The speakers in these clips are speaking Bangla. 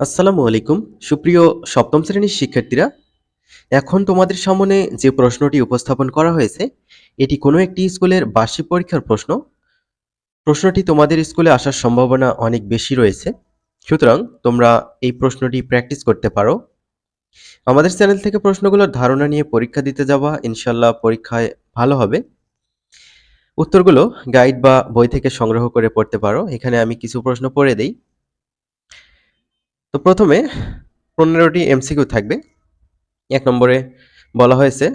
আসসালামু আলাইকুম। সুপ্রিয় সপ্তম শ্রেণির শিক্ষার্থীরা, এখন তোমাদের সামনে যে প্রশ্নটি উপস্থাপন করা হয়েছে, এটি কোনো একটি স্কুলের বার্ষিক পরীক্ষার প্রশ্ন। প্রশ্নটি তোমাদের স্কুলে আসার সম্ভাবনা অনেক বেশি রয়েছে। সুতরাং তোমরা এই প্রশ্নটি প্র্যাকটিস করতে পারো। আমাদের চ্যানেল থেকে প্রশ্নগুলোর ধারণা নিয়ে পরীক্ষা দিতে যাওয়া ইনশাল্লাহ পরীক্ষায় ভালো হবে। উত্তরগুলো গাইড বা বই থেকে সংগ্রহ করে পড়তে পারো। এখানে আমি কিছু প্রশ্ন পড়ে দেই। তো প্রথমে পনেরোটি এমসিকিউ থাকবে। এক নম্বরে বলা হয়েছে,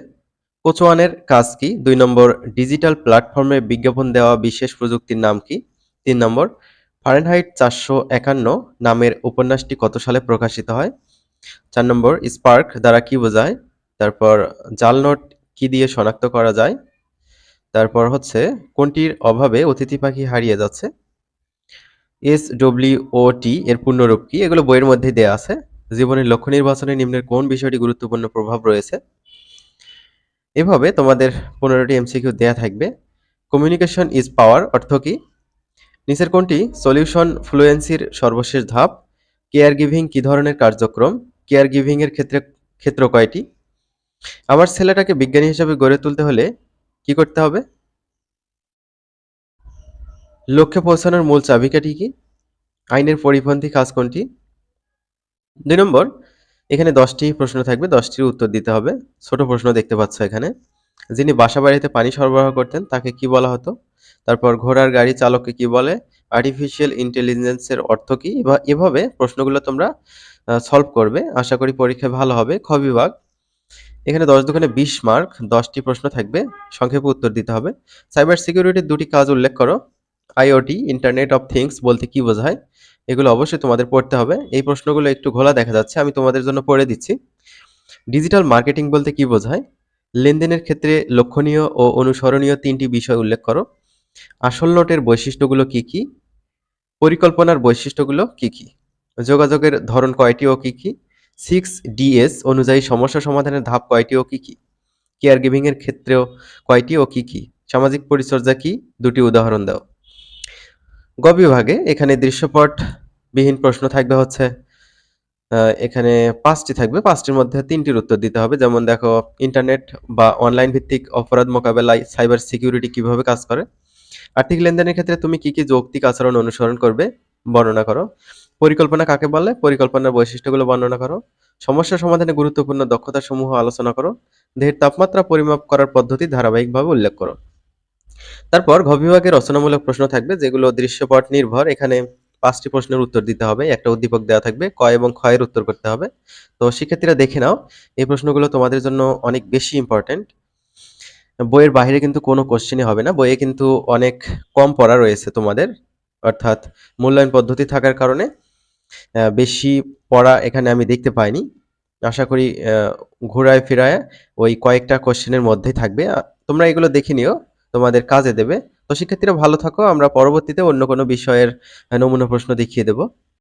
কোচওয়ানের কাজ কি? দুই নম্বর, ডিজিটাল প্ল্যাটফর্মে বিজ্ঞাপন দেওয়া বিশেষ প্রযুক্তির নাম কি? তিন নম্বর, ফারেনহাইট চারশো একান্ন নামের উপন্যাসটি কত সালে প্রকাশিত হয়? চার নম্বর, স্পার্ক দ্বারা কি বোঝায়? তারপর জাল নোট কি দিয়ে শনাক্ত করা যায়? তারপর হচ্ছে, কোনটির অভাবে অতিথি পাখি হারিয়ে যাচ্ছে? এস ডব্লিউ টি এর পূর্ণরূপ কি? এগুলো বইয়ের মধ্যে দেয়া আছে। জীবনের লক্ষ্য নির্বাচনে নিম্নের কোন বিষয়টি গুরুত্বপূর্ণ প্রভাব রয়েছে? এভাবে তোমাদের পনেরোটি এমসিকিউ দেয়া থাকবে। কমিউনিকেশন ইজ পাওয়ার অর্থ কি? নিচের কোনটি? সলিউশন ফ্লুয়েন্সির সর্বশেষ ধাপ। কেয়ার গিভিং কি ধরনের কার্যক্রম? কেয়ার গিভিং এর ক্ষেত্রে ক্ষেত্র কয়টি? আমার ছেলেটাকে বিজ্ঞানী হিসেবে গড়ে তুলতে হলে কি করতে হবে? লক্ষ্যে পৌঁছানোর মূল চাবিকাঠি কি? আইনের পরিপন্থী কাজ কোনটি? দুই নম্বর, এখানে দশটি প্রশ্ন থাকবে, দশটির উত্তর দিতে হবে। ছোট প্রশ্ন দেখতে পাচ্ছ এখানে। যিনি বাসা বাড়িতে পানি সরবরাহ করতেন, তাকে কি বলা হতো? তারপর ঘোড়ার গাড়ি চালককে কি বলে? আর্টিফিশিয়াল ইন্টেলিজেন্সের অর্থ কি? এভা- এভাবে প্রশ্নগুলো তোমরা সলভ করবে। আশা করি পরীক্ষায় ভালো হবে। খ বিভাগ। এখানে দশ দোকানে বিশ মার্ক দশটি প্রশ্ন থাকবে। সংক্ষেপে উত্তর দিতে হবে। সাইবার সিকিউরিটির দুটি কাজ উল্লেখ করো। আইওটি ইন্টারনেট অফ থিংস বলতে কি বোঝায়, এগুলো অবশ্যই তোমাদের পড়তে হবে। এই প্রশ্নগুলো একটু ঘোলা দেখা যাচ্ছে, আমি তোমাদের জন্য পড়ে দিচ্ছি। ডিজিটাল মার্কেটিং বলতে কি বোঝায়? লেনদেনের ক্ষেত্রে লক্ষণীয় ও অনুসরণীয় তিনটি বিষয় উল্লেখ করো। আসল নোটের বৈশিষ্ট্যগুলো কি কি? পরিকল্পনার বৈশিষ্ট্যগুলো কি কি? যোগাযোগের ধরন কয়টি ও কি? কি সিক্স ডিএস অনুযায়ী সমস্যা সমাধানের ধাপ কয়টি ও কি কি? কেয়ার গিভিং এর ক্ষেত্রেও কয়টি ও কি কি? সামাজিক পরিচর্যা কি? দুটি উদাহরণ দাও। গ বিভাগে এখানে দৃশ্যপট বিহীন প্রশ্ন থাকবে হচ্ছে এখানে পাঁচটি থাকবে। পাঁচটির মধ্যে তিনটির উত্তর দিতে হবে। যেমন দেখো, ইন্টারনেট বা অনলাইন ভিত্তিক অপরাধ মোকাবেলায় সাইবার সিকিউরিটি কীভাবে কাজ করে? আর্থিক লেনদেনের ক্ষেত্রে তুমি কি কি যৌক্তিক আচরণ অনুসরণ করবে, বর্ণনা করো। পরিকল্পনা কাকে বলে? পরিকল্পনার বৈশিষ্ট্যগুলো বর্ণনা করো। সমস্যা সমাধানে গুরুত্বপূর্ণ দক্ষতা সমূহ আলোচনা করো। দেহের তাপমাত্রা পরিমাপ করার পদ্ধতি ধারাবাহিকভাবে উল্লেখ করো। তারপর ঘ বিভাগে রচনামূলক প্রশ্ন থাকবে, যেগুলো দৃশ্যপট নির্ভর। এখানে পাঁচটি প্রশ্নের উত্তর দিতে হবে, একটা উদ্দীপক দেওয়া থাকবে, ক এবং ক্ষয়ের উত্তর করতে হবে। তো শিক্ষার্থীরা দেখে নাও, এই প্রশ্নগুলো তোমাদের জন্য অনেক বেশি ইম্পর্ট্যান্ট বইয়ের বাইরে কিন্তু কোনো কোশ্চেনই হবে না, বইয়ে কিন্তু অনেক কম পড়া রয়েছে তোমাদের। অর্থাৎ মূল্যায়ন পদ্ধতি থাকার কারণে বেশি পড়া এখানে আমি দেখতে পাইনি। আশা করি ঘোরায় ফেরায় ওই কয়েকটা কোশ্চেনের মধ্যেই থাকবে। তোমরা এগুলো দেখে নিও। তোমাদের কাজে দেবে। তো শিক্ষার্থীরা ভালো থাকো, আমরা পরবর্তীতে অন্য কোনো বিষয়ের নমুনা প্রশ্ন দেখিয়ে দেবো।